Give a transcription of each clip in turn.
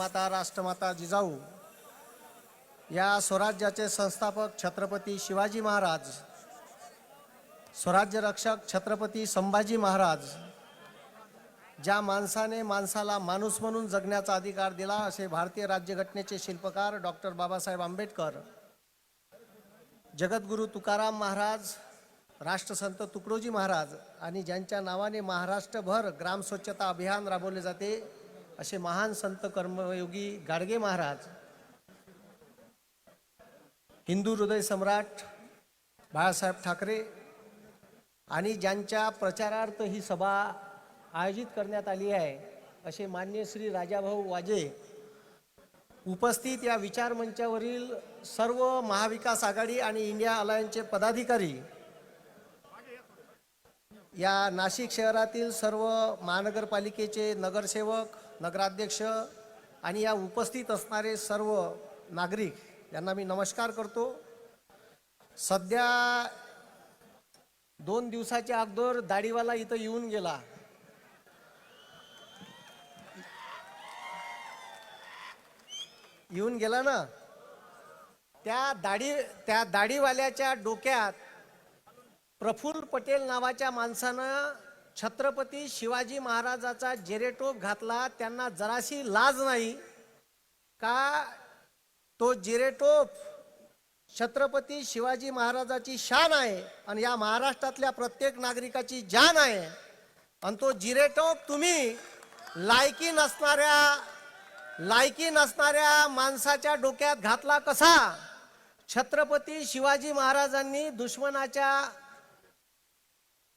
माता राष्ट्रमाता जिजाऊ या स्वराज्याचे संस्थापक छत्रपती शिवाजी महाराज स्वराज्य रक्षक छत्रपती संभाजी महाराज ज्या माणसाने माणसाला माणूस म्हणून जगण्याचा अधिकार दिला असे भारतीय राज्यघटनेचे शिल्पकार डॉक्टर बाबासाहेब आंबेडकर जगद्गुरू तुकाराम महाराज राष्ट्रसंत तुकडोजी महाराज आणि ज्यांच्या नावाने महाराष्ट्रभर ग्राम स्वच्छता अभियान राबवले जाते असे महान संत कर्मयोगी गाडगे महाराज हिंदू हृदय सम्राट बाळासाहेब ठाकरे आणि ज्यांच्या प्रचारार्थ ही सभा आयोजित करण्यात आली आहे असे मान्य श्री राजाभाऊ वाजे उपस्थित या विचार मंचावरील सर्व महाविकास आघाडी आणि इंडिया अलायन्सचे पदाधिकारी या नाशिक शहरातील सर्व महानगरपालिकेचे नगरसेवक नगराध्यक्ष आणि या उपस्थित असणारे सर्व नागरिक यांना मी नमस्कार करतो. सध्या दोन दिवसाच्या अगोदर दाढीवाला इथं येऊन गेला. येऊन गेला ना? त्या दाढी त्या दाढीवाल्याच्या डोक्यात प्रफुल्ल पटेल नावाच्या माणसानं छत्रपती शिवाजी महाराजाचा जेरेटोप घातला त्यांना जराशी लाज नाही का? तो जिरेटोप छत्रपती शिवाजी महाराजाची शान आहे आणि या महाराष्ट्रातल्या प्रत्येक नागरिकाची जान आहे. आणि तो जिरेटोप तुम्ही लायकी नसणाऱ्या लायकी नसणाऱ्या माणसाच्या डोक्यात घातला कसा? छत्रपती शिवाजी महाराजांनी दुश्मनाच्या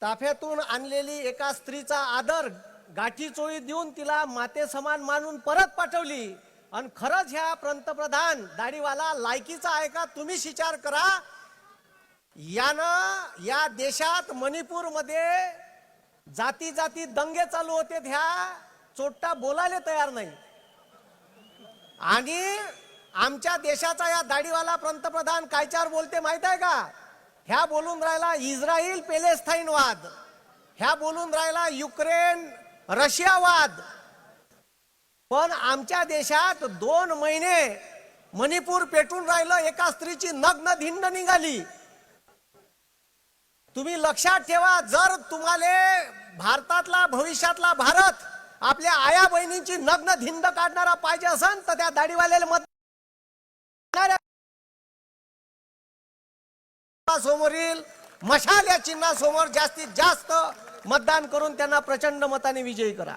ताफ्यातून आणलेली एका स्त्रीचा आदर गाठी चोळी देऊन तिला माते समान मानून परत पाठवली. आणि खरंच ह्या पंतप्रधान दाढीवाला लायकीचा आहे का तुम्हीच विचार करा. यानं या देशात मणिपूरमध्ये जाती जाती दंगे चालू होते ह्या चोट्टा बोलायला तयार नाही. आणि आमच्या देशाचा या दाढीवाला पंतप्रधान कायच्यावर बोलते माहीत आहे का? ह्या बोलून राहिला इस्रायल पेलेस्ताईन वाद ह्या बोलून राहिला युक्रेन रशिया वाद पण आमच्या देशात दोन महिने मणिपूर पेटून राहिलं एका स्त्रीची नग्न धिंड निघाली. तुम्ही लक्षात ठेवा जर तुम्हाला भारतातला भविष्यातला भारत आपल्या आया बहिणींची नग्न धिंड काढणारा पाहिजे असेल तर त्या दाढीवाल्याला मत समोरील मशाल या चिन्हासमोर जास्तीत जास्त मतदान करून त्यांना प्रचंड मताने विजयी करा.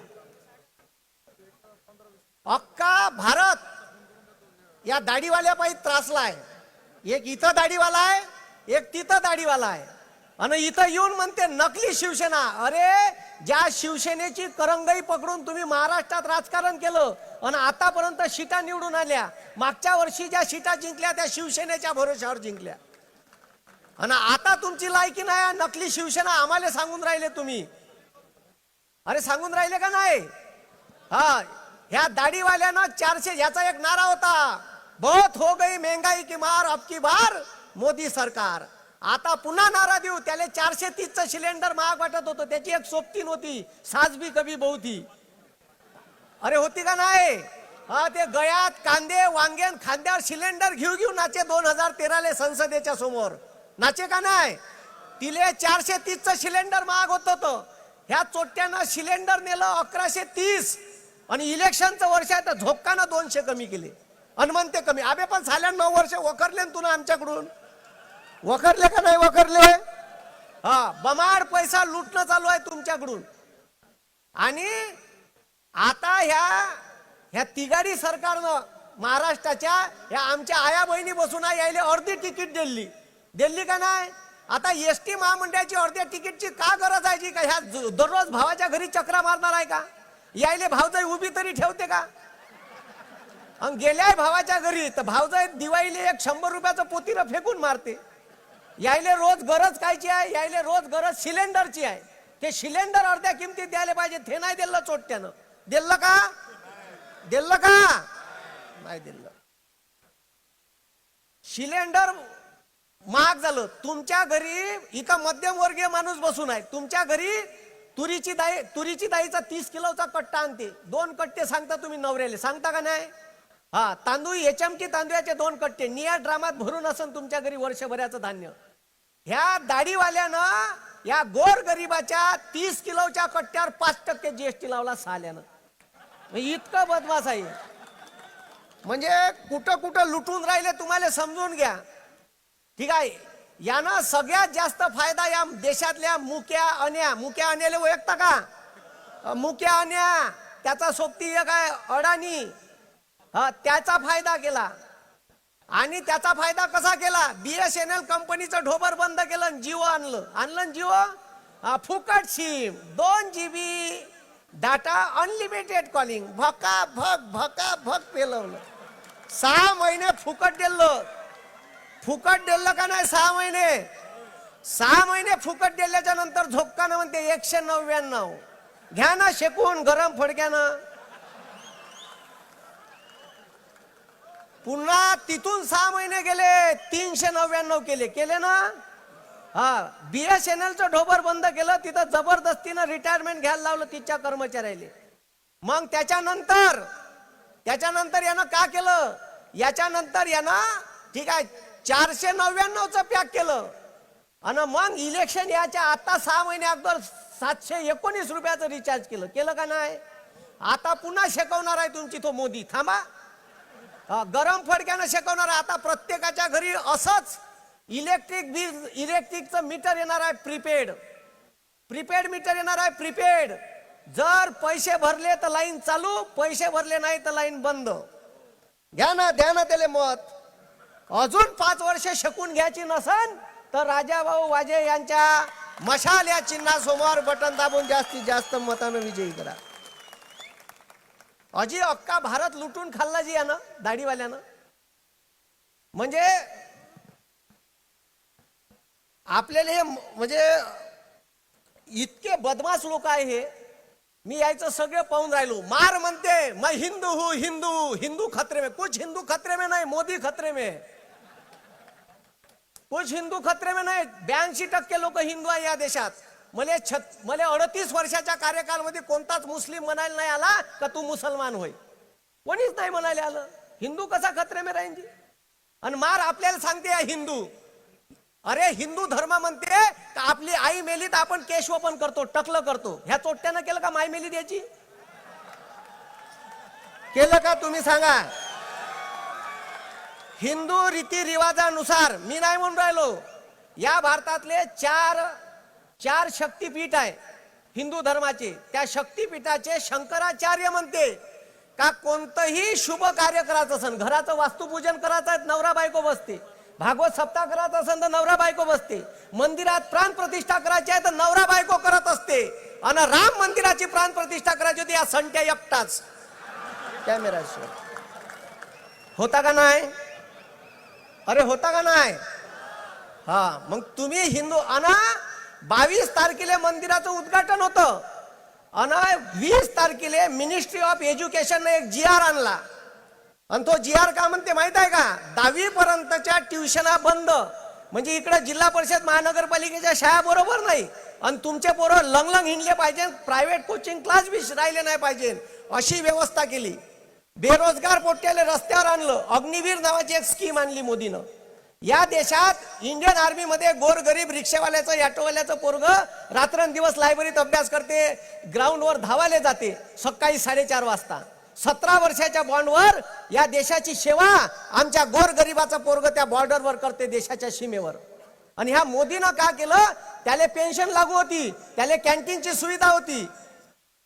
अक्का भारत या दाढीवाल्या पायी त्रासलाय एक इथं दाढीवाला आहे एक तिथं दाढीवाला आहे. आणि इथं येऊन म्हणते नकली शिवसेना. अरे ज्या शिवसेनेची करंगई पकडून तुम्ही महाराष्ट्रात राजकारण केलं आणि आतापर्यंत सीटा निवडून आल्या. मागच्या वर्षी ज्या सीटा जिंकल्या त्या शिवसेनेच्या भरोश्यावर जिंकल्या. आणि आता तुमची लायकी नाही नकली शिवसेना आम्हाला सांगून राहिले तुम्ही. अरे सांगून राहिले का नाही? हा ह्या दाढीवाल्यानं चारशे ह्याचा एक नारा होता. बहुत हो गई महंगाई की मार अबकी बार मोदी सरकार. आता पुन्हा नारा देऊ. त्याला चारशे तीसचं सिलेंडर महाग वाटत होतं. त्याची एक सोबतीन होती साजबी कभी बहुती. अरे होती का नाही? हा ते गयात कांदे वांग्यान खांद्यावर सिलेंडर घेऊ घेऊ नाचे दोन हजार तेराले संसदेच्या समोर. नाचे का नाही? तिले चारशे तीसचं सिलेंडर महाग होत होतं. ह्या चोट्यानं सिलेंडर नेलं अकराशे तीस. आणि इलेक्शनचं वर्ष आहे तर झोपकानं दोनशे कमी केले. हनुमंते कमी. आबे पण झाल्या नऊ वर्ष वखरले ना तुला आमच्याकडून? वखरले का नाही वखरले? हा बमाड पैसा लुटणं चालू आहे तुमच्याकडून. आणि आता ह्या ह्या तिगाडी सरकारनं महाराष्ट्राच्या ह्या आमच्या आया बहिणी बसून आहे, यायले अर्धी तिकीट दिली. दिल्ली का नाही? आता एस टी महामंडळाची अर्ध्या तिकीटची का गरज आहे जी का? ह्या दररोज भावाच्या घरी चक्रा मारणार आहे का? यायले भावजाई उभी तरी ठेवते का? आणि गेल्याय भावाच्या घरी तर भावजाई दिवाळीले एक शंभर रुपयाचं पोतीनं फेकून मारते. यायले रोज गरज कायची आहे? यायले रोज गरज सिलेंडरची आहे. ते सिलेंडर अर्ध्या किमतीत द्यायला पाहिजे ते नाही दिलं चोट्यानं दिलं का? दिलं का? नाही दिलं. सिलेंडर महाग झालं. तुमच्या घरी इथं मध्यमवर्गीय माणूस बसून आहे. तुमच्या घरी तुरीची दाई तुरीची दाईचा तीस किलोचा कट्टा आणते. दोन कट्टे सांगता तुम्ही नवऱ्याले. सांगता का नाही? हा तांदूळ एचएमटी तांदूळाचे दोन कट्टे. निया ड्रामात भरून असन तुमच्या घरी वर्षभराचं धान्य. ह्या दाढीवाल्यानं या गोर गरिबाच्या तीस किलोच्या कट्ट्यावर पाच टक्के जीएसटी लावला साल्यानं. इतकं बदमाश आहे. म्हणजे कुठं कुठं लुटून राहिले तुम्हाला समजून घ्या. ठीक आहे. यानं सगळ्यात जास्त फायदा या देशातल्या मुक्या अन्या मुक्या अन्याला ओळखता का? मुक्या अन्या त्याचा सोबती एक आहे अडाणी. हा त्याचा फायदा केला. आणि त्याचा फायदा कसा केला? बीएसएनएल कंपनीचं ढोबर बंद केलं जिओ आणलं. आणलं जिओ? फुकट सिम दोन G B data unlimited calling भका भक भका भक पेलवलं. सहा महिने फुकट दिलं फुकट दिलं का नाही सहा महिने? सहा महिने फुकट दिल्याच्या नंतर झोपकानं म्हणते एकशे नव्याण्णव. घ्या ना शेकून गरम फडक्यानं पुन्हा तिथून सहा महिने गेले तीनशे नव्याण्णव केले. केले ना? हा बीएसएनएलचं ढोबर बंद केलं तिथं जबरदस्तीनं रिटायरमेंट घ्यायला लावलं तिच्या कर्मचाऱ्याले. मग त्याच्यानंतर त्याच्यानंतर यानं का केलं? याच्यानंतर यानं ठीक आहे चारशे नव्याण्णवचं पॅक केलं. आणि मग इलेक्शन याच्या आता सहा महिने अगोदर सातशे एकोणीस रुपयाचं रिचार्ज केलं. केलं का नाही? आता पुन्हा शेकवणार आहे तुमची तो मोदी. थांबा. गरम फडक्यानं शिकवणार आता प्रत्येकाच्या घरी असंच इलेक्ट्रिक बिल इलेक्ट्रिकचं मीटर येणार आहे प्रीपेड प्रीपेड मीटर येणार आहे प्रीपेड जर पैसे भरले तर लाईन चालू पैसे भरले नाही तर लाईन बंद. घ्या ना द्या ना त्याले मत. अजून पाच वर्ष शकून घ्यायची नसन तर राजाभाऊ वाजे यांच्या मशाल या चिन्हासमोर बटन दाबून जास्तीत जास्त मतानं विजयी करा. अजी अक्का भारत लुटून खाल्ला जी यानं दाढीवाल्यानं. म्हणजे आपल्याला हे म्हणजे इतके बदमाश लोक आहे हे मी यायचं सगळं पाहून राहिलो. मार म्हणते मैं हिंदू हूँ हिंदू हिंदू खतरे में कुछ हिंदू खतरे में नाही मोदी खतरे में कुछ हिंदू खतरे में नाही ब्याऐंशी टक्के लोक हिंदू आहे या देशात। मले छत मले अडतीस वर्षाच्या कार्यकालमध्ये कोणताच मुस्लिम म्हणायला नाही आला का तू मुसलमान होय? कोणीच नाही म्हणायला आलं. हिंदू कसा खतरे में राहीन जी? आणि मार आपल्याला सांगते या हिंदू. अरे हिंदू धर्म म्हणते का आपली आई मेली तर आपण केशवपन करतो टकलं करतो. ह्या चोट्यानं केलं का माय मेली द्यायची केलं का? तुम्ही सांगा. हिंदू रीतिरिवाजानुसार मी नाही म्हणून राहिलो. या भारतातले चार चार शक्तीपीठ आहे हिंदू धर्माचे. त्या शक्तीपीठाचे शंकराचार्य म्हणते का कोणतंही शुभ कार्य करायचं असेल घराचं वास्तुपूजन करायचं आहे नवरा बायको बसते. भागवत सप्ताह करायचं असेल तर नवरा बायको बसते. मंदिरात प्राण प्रतिष्ठा करायची आहे तर नवरा बायको करत असते. आणि राम मंदिराची प्राण प्रतिष्ठा करायची होती या संट्या एकटाच. कॅमेरा होता का नाही? अरे होता का नाही? हा मग तुम्ही हिंदू अना बावीस तारखेला मंदिराचं उद्घाटन होतं. अना वीस तारखेला मिनिस्ट्री ऑफ एज्युकेशन एक जी आर आणला. आणि तो जी आर का म्हणते माहीत आहे का? दहावी पर्यंतच्या ट्युशना बंद. म्हणजे इकडे जिल्हा परिषद महानगरपालिकेच्या शाळा बरोबर नाही. आणि तुमचे पोरं लंगलंग हिंडले पाहिजे प्रायव्हेट कोचिंग क्लास बी राहिले नाही पाहिजे अशी व्यवस्था केली. बेरोजगार पोट्याला रस्त्यावर आणलं. अग्निवीर नावाची एक स्कीम आणली मोदीनं. या देशात इंडियन आर्मी मध्ये गोरगरीब रिक्षावाल्याचं ऑटोवाल्याचं पोरग रात्रंदिवस लायब्ररीत अभ्यास करते ग्राउंडवर धावाले जाते सकाळी साडेचार वाजता. सतरा वर्षाच्या बॉन्डवर या देशाची सेवा आमच्या गोरगरिबाचा पोरग त्या बॉर्डरवर करते देशाच्या सीमेवर. आणि ह्या मोदीनं का केलं? त्याला पेन्शन लागू होती त्याला कॅन्टीनची सुविधा होती.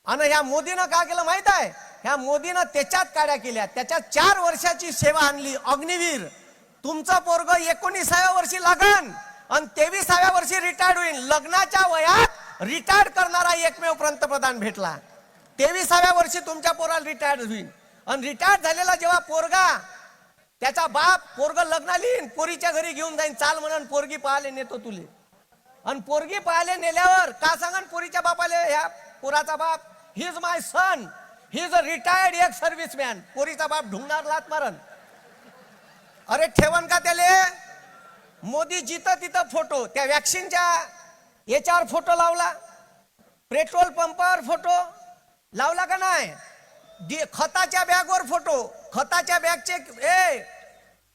आणि ह्या मोदीनं का केलं माहीत आहे? ह्या मोदीनं त्याच्यात काड्या केल्या. त्याच्यात चार वर्षाची सेवा आणली. अग्निवीर तुमचा पोरग एकोणीसाव्या वर्षी लागन आणि तेवीसाव्या वर्षी रिटायर्ड होईल लग्नाच्या वयात रिटायर्ड करणारा एकमेव पंतप्रधान भेटला. तेवीसाव्या वर्षी तुमच्या पोराला रिटायर्ड होईल आणि रिटायर्ड झालेला जेव्हा पोरगा त्याचा बाप पोरग लग्नाला येईन पोरीच्या घरी घेऊन जाईन. चाल म्हणून पोरगी पाहायला नेतो तुले. आणि पोरगी पाहायला नेल्यावर का सांगा पोरीच्या बापाले ह्या पोराचा बाप his my son he is a retired एक सर्व्हिसमॅन पोरीचा बाप ढुंगणार लात मारन अरे ठेवण का त्याले? मोदी जिथं तिथं फोटो. त्या वॅक्सिनच्या याच्यावर फोटो लावला. पेट्रोल पंपावर फोटो. लावला का नाही? दि- खताच्या बॅगवर फोटो. खताच्या बॅगचे ए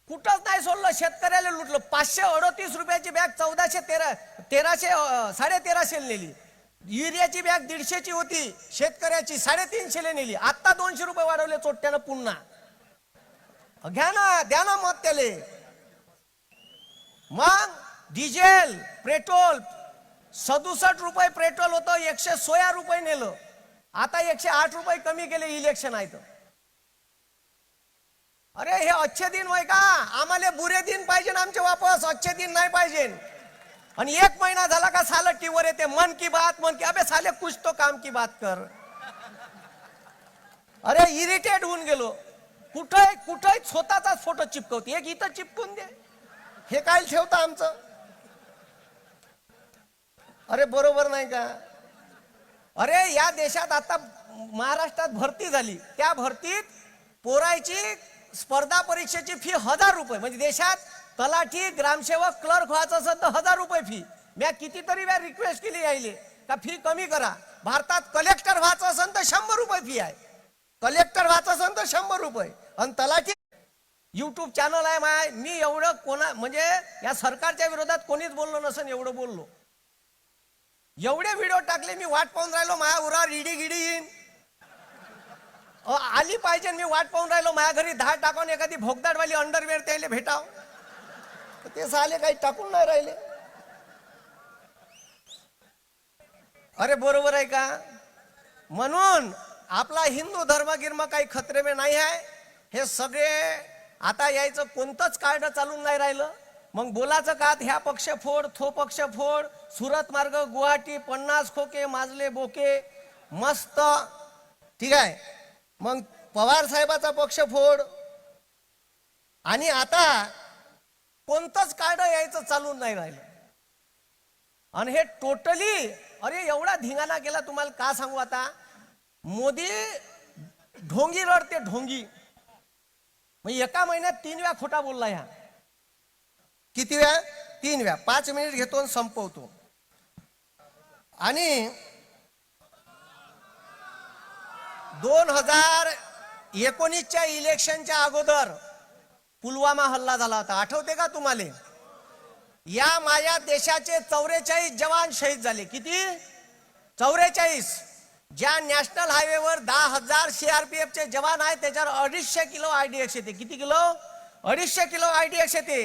कुठंच नाही सोडलं. शेतकऱ्याला लुटलं. पाचशे अडतीस रुपयाची बॅग चौदाशे तेरा तेराशे साडे तेराशे नेली. युरियाची बॅग दीडशेची होती शेतकऱ्याची साडेतीनशेला नेली. आता दोनशे रुपये वाढवले चोट्ट्यानं पुन्हा. घ्या ना द्या ना मत त्याले. मग डिझेल पेट्रोल सदुसष्ट रुपये पेट्रोल होतं एकशे सोळा रुपये नेलं. आता एकशे आठ रुपये कमी केले इलेक्शन आहे तर. अरे हे अच्छे दिन होय का? आम्हाला बुरे दिन पाहिजे आमचे वापस अच्छे दिन नाही पाहिजे. आणि एक महिना झाला का साल टीवर येते. मन की बात मन की अबे साले कुछ तो काम की बात कर. अरे इरिटेट होऊन गेलो. कुठं कुठंही स्वतःचाच फोटो चिपकवते. एक इथं चिपकून दे. हे काय ठेवतं आमचं? अरे बरोबर नाही का? अरे या देशात आता महाराष्ट्रात भरती झाली. त्या भरतीत पोरायची स्पर्धा परीक्षेची फी हजार रुपये. म्हणजे देशात तलाठी ग्रामसेवक क्लर्क व्हायचं असेल तर हजार रुपये फी म्या कितीतरी वेळा रिक्वेस्ट केली यायले. का फी कमी करा. भारतात कलेक्टर व्हायचं असेल तर शंभर रुपये फी आहे. कलेक्टर व्हायचं असेल तर शंभर रुपये. आणि तलाठी युट्यूब चॅनल आहे माय. मी एवढं कोणा म्हणजे या सरकारच्या विरोधात कोणीच बोललो नसेल एवढं बोललो. एवढे व्हिडिओ टाकले मी वाट पाहून राहिलो माया उरा रिडी गिडी येईन. आली पाहिजे मी वाट पाहून राहिलो माझ्या घरी दहा टाकून एखादी भोगदाडवाली अंडरवेअर त्याला भेटाव. ते झाले काही टाकून नाही राहिले. अरे बरोबर आहे का? म्हणून आपला हिंदू धर्म गिर्म काही खत्रेमे नाही आहे. हे सगळे आता यायचं कोणतंच कार्ड चालून नाही राहिलं. मग बोलाचं का? ह्या पक्ष फोड थो पक्ष फोड सुरत मार्ग गुवाहाटी पन्नास खोके माजले बोके मस्त. ठीक आहे. मग पवार साहेबाचा पक्ष फोड. आणि आता कोणतंच कार्ड यायचं चालून नाही राहिलं. आणि हे टोटली अरे एवढा धिंगाणा केला तुम्हाला का सांगू आता? मोदी ढोंगी रडते ढोंगी. मग एका महिन्यात तीन वेळा खोटा बोलला ह्या. किती वेळा? तीन वेळा. पाच मिनिट घेतो आणि संपवतो. आणि दोन हजार एकोणीसच्या इलेक्शनच्या अगोदर पुलवामा हल्ला झाला होता. आठवते का तुम्हाला? या माझ्या देशाचे चौवेचाळीस जवान शहीद झाले. किती? चौवेचाळीस ज्या नॅशनल हायवेवर दहा हजार सीआरपीएफ चे जवान आहेत त्याच्यावर अडीचशे किलो आयडीएक्स येते. किती किलो? अडीचशे किलो आयडीएक्स येते.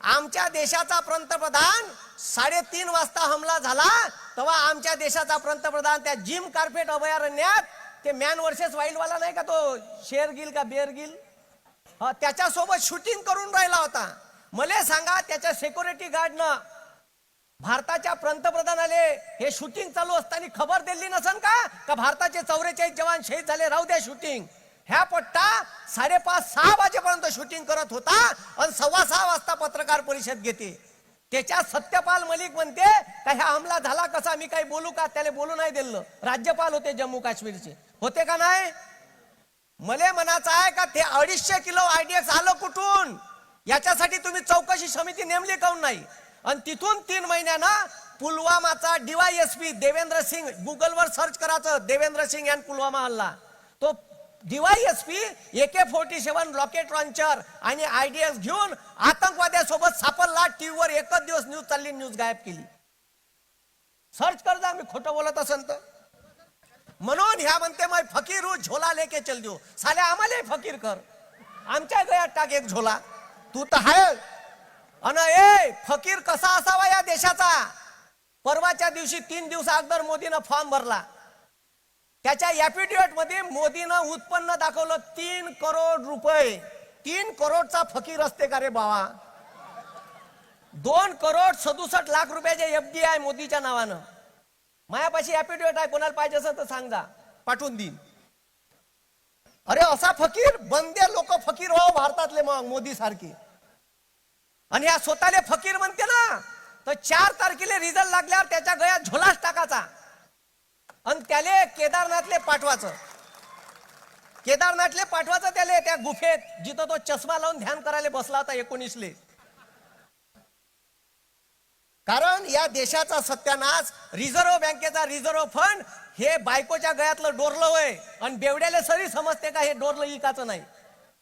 आमच्या देशाचा पंतप्रधान साडेतीन वाजता हमला झाला तेव्हा आमच्या देशाचा पंतप्रधान त्या जिम कार्पेट अभयारण्यात ते मॅन वर्सेस वाईल्डवाला नाही का तो? शेर गिल का बेर गिल त्याच्यासोबत शूटिंग करून राहिला होता. मला सांगा त्याच्या सिक्युरिटी गार्डनं भारताच्या पंतप्रधानाले हे शूटिंग चालू असताना खबर दिली नसन का? का भारताचे चौवेचाळीस जवान शहीद झाले? राहू द्या शूटिंग ह्या पट्टा साडेपाच सहा वाजेपर्यंत शूटिंग करत होता आणि सव्वा सहा वाजता पत्रकार परिषद घेते. त्याच्यात सत्यपाल मलिक म्हणते का ह्या हमला झाला कसा? मी काही बोलू का? त्याला बोलू नाही दिलं. राज्यपाल होते जम्मू काश्मीरचे होते का नाही? मले म्हणायचं आहे का ते अडीचशे किलो आयडीएक्स आलं कुठून? याच्यासाठी तुम्ही चौकशी समिती नेमली काऊन नाही? आणि तिथून तीन महिन्यानं पुलवामाचा डीवायएसपी देवेंद्र सिंग गुगलवर सर्च करायचं देवेंद्र सिंग यांनी पुलवामा हल्ला. तो DYSP K forty seven rocket launcher आणि आयडीएक्स घेऊन आतंकवाद्यासोबत सापडला टीव्हीवर एकच दिवस न्यूज चालली न्यूज गायब केली. सर्च कर जा मी खोटं बोलत असेल तर. म्हणून ह्या म्हणते मग फकीर झोला लेके चल देऊ. साले आम्हाला फकीर कर. आमच्या गळ्यात टाक एक झोला. तू तर आहे अन ए फकीर कसा असावा या देशाचा? परवाच्या दिवशी तीन दिवसा अगोदर मोदीनं फॉर्म भरला. त्याच्या ऍफिडेव्हिटमध्ये मोदीनं उत्पन्न दाखवलं तीन करोड रुपये. तीन करोडचा फकीर असते का रे बाबा दोन करोड सदुसष्ट लाख रुपयाचे एफडी आहे मोदीच्या नावानं. मायापाशी ऍफिडेव्हिट आहे कोणाला पाहिजे असेल तर सांग जा. पाठवून देईन. अरे असा फकीर बंदे लोक फकीर हो भारतातले मग मोदी सारखे. आणि या स्वतःले फकीर म्हणते ना तर चार तारखेला रिझल्ट लागल्यावर त्याच्या गळ्यात झोलाच टाकायचा. आणि त्याले केदारनाथले पाठवायचं. केदारनाथले पाठवायचं त्याले त्या गुफेत जिथं तो चष्मा लावून ध्यान करायला बसला होता एकोणीसले. कारण या देशाचा सत्यानाश रिझर्व्ह बँकेचा रिझर्व्ह फंड हे बायकोच्या गळ्यातलं डोरलं होय आणि बेवड्याला सरी समजते का हे डोरलं इकाचं नाही?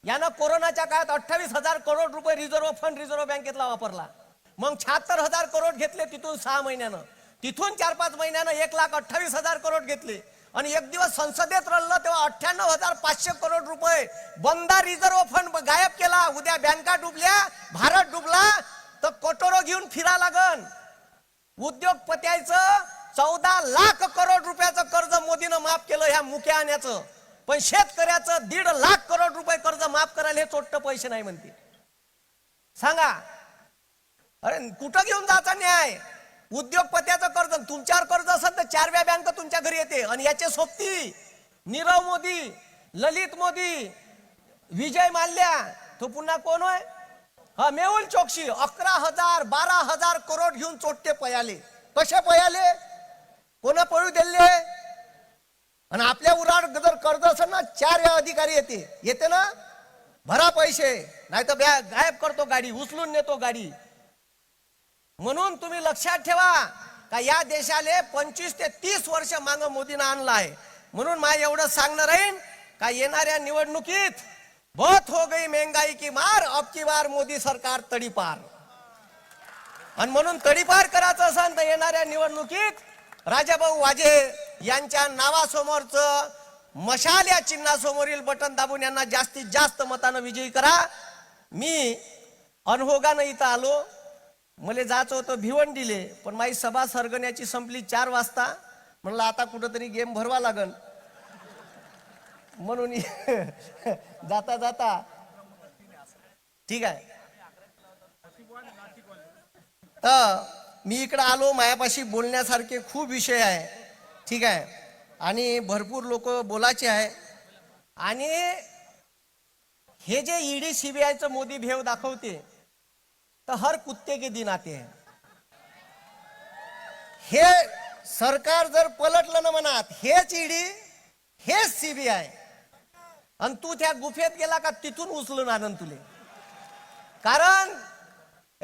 यानं कोरोनाच्या काळात अठ्ठावीस हजार करोड रुपये रिझर्व्ह फंड रिझर्व्ह बँकेतला वापरला. मग शहात्तर हजार करोड घेतले तिथून सहा महिन्यानं. तिथून चार पाच महिन्यानं एक लाख अठ्ठावीस हजार करोड घेतले. आणि एक दिवस संसदेत रडलं तेव्हा अठ्ठ्याण्णव हजार पाचशे करोड रुपये बंदा रिझर्व्ह फंड गायब केला. उद्या बँका डुबल्या भारत डुबला तर कटोरो घेऊन फिरा लागन. उद्योगपत्याचं चौदा लाख करोड रुपयाचं कर्ज मोदीनं माफ केलं ह्या मुक्या आण्याचं. पण शेतकऱ्याचं दीड लाख करोड रुपये कर्ज माफ करायला हे चोट्ट पैसे नाही म्हणते. सांगा. अरे कुठं घेऊन जायचा न्याय? उद्योगपत्याचं कर्ज तुमच्यावर कर्ज असेल तर चारव्या बँक तुमच्या घरी येते. आणि याचे सोबती नीरव मोदी ललित मोदी विजय माल्या. तो पुन्हा कोण होय? हा मेहुल चोक्सी अकरा हजार बारा हजार करोड घेऊन चोट्टे पयाले. कसे पयाले? कोण पळू दिले? आणि आपल्या उराड जर कर्ज असेल ना चार अधिकारी येते. येते ना? भरा पैसे नाही तर गायब करतो गाडी उचलून नेतो गाडी. म्हणून तुम्ही लक्षात ठेवा का या देशाले पंचवीस ते तीस वर्ष मांग मोदीनं आणला आहे. म्हणून मा एवढं सांगणं राहीन का येणाऱ्या निवडणुकीत बहुत हो गई महंगाई की मार अब की बार मोदी सरकार तडीपार। आणि म्हणून तडीपार करायचं असेल तर येणाऱ्या निवडणुकीत राजाभाऊ वाजे यांच्या नावासमोरच मशाल या चिन्हासमोरील बटन दाबून यांना जास्तीत जास्त मतानं विजयी करा. मी अनहोगानं इथं आलो. मला जायचं होतं भिवंडीले पण माझी सभा सरगण्याची संपली चार वाजता. म्हणलं आता कुठंतरी गेम भरवा लागल. म्हणून जाता जाता. ठीक आहे. तर मी इकडं आलो मायापाशी बोलण्यासारखे खूप विषय आहे. ठीक आहे. आणि भरपूर लोक बोलायचे आहे. आणि हे जे ईडी सीबीआयचं मोदी भेव दाखवते तर हर कुत्ते के दिन आते है. हे सरकार जर पलटलं ना म्हणत हेच ईडी हेच सीबीआय आणि तू त्या गुफेत गेला का तिथून उचलून आणन तुले. कारण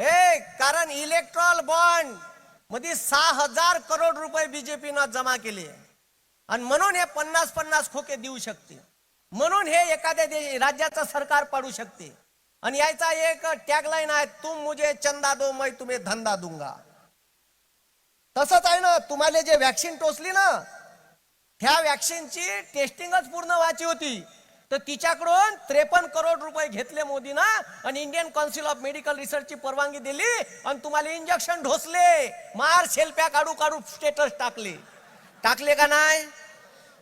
ए कारण इलेक्ट्रॉल बॉन्डमध्ये सहा हजार करोड रुपये बीजेपीनं जमा केले. आणि म्हणून हे पन्नास पन्नास खोके देऊ शकते. म्हणून हे एखाद्या दे- राज्याचं सरकार पाडू शकते. आणि यायचा एक टॅगलाईन आहे तुम मुझे चंदा दो मै तुम्ही धंदा दूंगा. तसंच आहे ना तुम्हाला जे वॅक्सिन टोचली ना त्या व्हॅक्सिनची टेस्टिंगच पूर्ण व्हायची होती. तर तिच्याकडून त्रेपन्न करोड रुपये घेतले मोदीनं आणि इंडियन काउन्सिल ऑफ मेडिकल रिसर्चची परवानगी दिली आणि तुम्हाला इंजेक्शन ढोसले. मार सेल्फ्या काढू काढू स्टेटस टाकले. टाकले का नाही?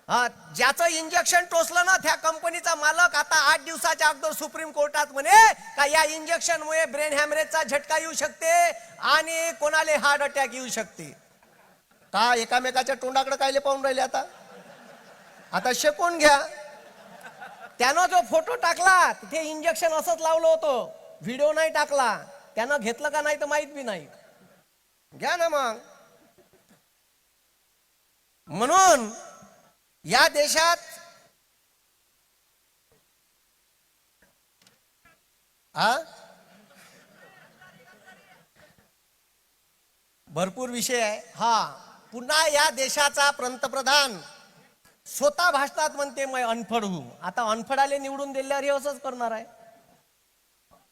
हा, ज्याचं इंजेक्शन टोचलं ना त्या कंपनीचा मालक आता आठ दिवसाच्या अगोदर सुप्रीम कोर्टात म्हणे का या इंजेक्शनमुळे ब्रेन हॅमरेजचा झटका येऊ शकते आणि कोणाला हार्ट अटॅक येऊ शकते. का एकामेकाच्या तोंडाकडे कायले पाहून राहिले आता? आता शेकून घ्या. त्यानं जो फोटो टाकला तिथे इंजेक्शन असंच लावलं होतं. व्हिडिओ नाही टाकला. त्यानं घेतलं का नाही तर माहीत बी नाही. घ्या ना मग. म्हणून या देशात हा भरपूर विषय आहे. हा. पुन्हा या देशाचा पंतप्रधान. स्वतः भाषणात म्हणते मग अनफड हू. आता अनफडाले निवडून दिल्यावर हे असंच करणार आहे.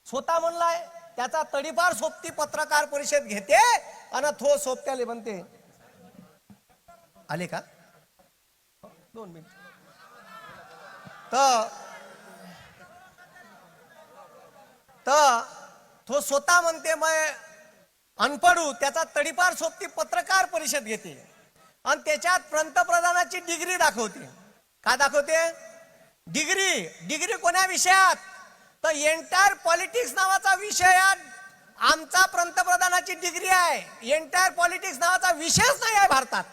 स्वतः म्हणलाय त्याचा तडीपार सोबती पत्रकार परिषद घेते आणि थो सोबत्याले म्हणते. आले का? दोन मिनिट. तर तो स्वतः म्हणते मग अनपडू त्याचा तडीपार सोबती पत्रकार परिषद घेते. आणि त्याच्यात पंतप्रधानाची डिग्री दाखवते. का दाखवते? डिग्री डिग्री कोण्या विषयात? तर एंटायर पॉलिटिक्स नावाचा विषय आमचा पंतप्रधानाची डिग्री आहे. एंटायर पॉलिटिक्स नावाचा विषयच नाही आहे भारतात.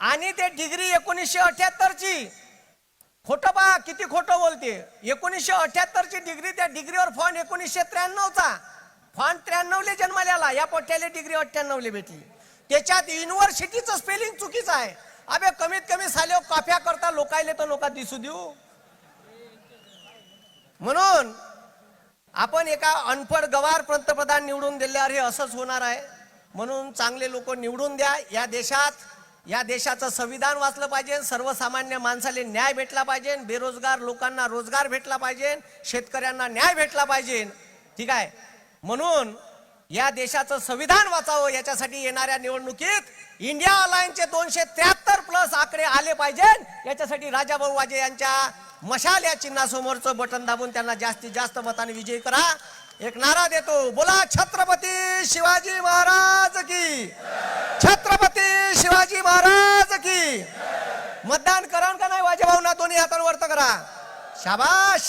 आणि ते डिग्री एकोणीसशे अठ्याहत्तरची. खोटं पहा किती खोटं बोलते. एकोणीसशे अठ्याहत्तरची डिग्री त्या डिग्रीवर फॉन्ट एकोणीसशे त्र्याण्णवचा. फॉन्ट त्र्याण्णवले जन्माला या पोट्याला डिग्री अठ्ठ्याण्णवले भेटली. त्याच्यात युनिव्हर्सिटीचं स्पेलिंग चुकीचं आहे. अबे कमीत कमी साले काफ्या करता लोकायले तर लोका दिसू देऊ. म्हणून आपण एका अनपड गवार पंतप्रधान निवडून दिल्यावर हे असंच होणार आहे. म्हणून चांगले लोक निवडून द्या. या देशात या देशाचं संविधान वाचलं पाहिजे सर्वसामान्य माणसाला न्याय भेटला पाहिजे बेरोजगार लोकांना रोजगार भेटला पाहिजे शेतकऱ्यांना न्याय भेटला पाहिजे. ठीक आहे? म्हणून या देशाचं संविधान वाचावं याच्यासाठी येणाऱ्या निवडणुकीत इंडिया अलायन्सचे दोनशे त्र्याहत्तर प्लस आकडे आले पाहिजे. याच्यासाठी राजाभाऊ वाजे यांच्या मशाल या चिन्हासमोरचं बटन दाबून त्यांना जास्तीत जास्त मताने विजयी करा. एक नारा देतो. बोला छत्रपती शिवाजी महाराज की. छत्रपती शिवाजी महाराज की. मतदान करा का नाही? वाजेभाऊ ना दोन्ही हातांवर करा. शाबाश!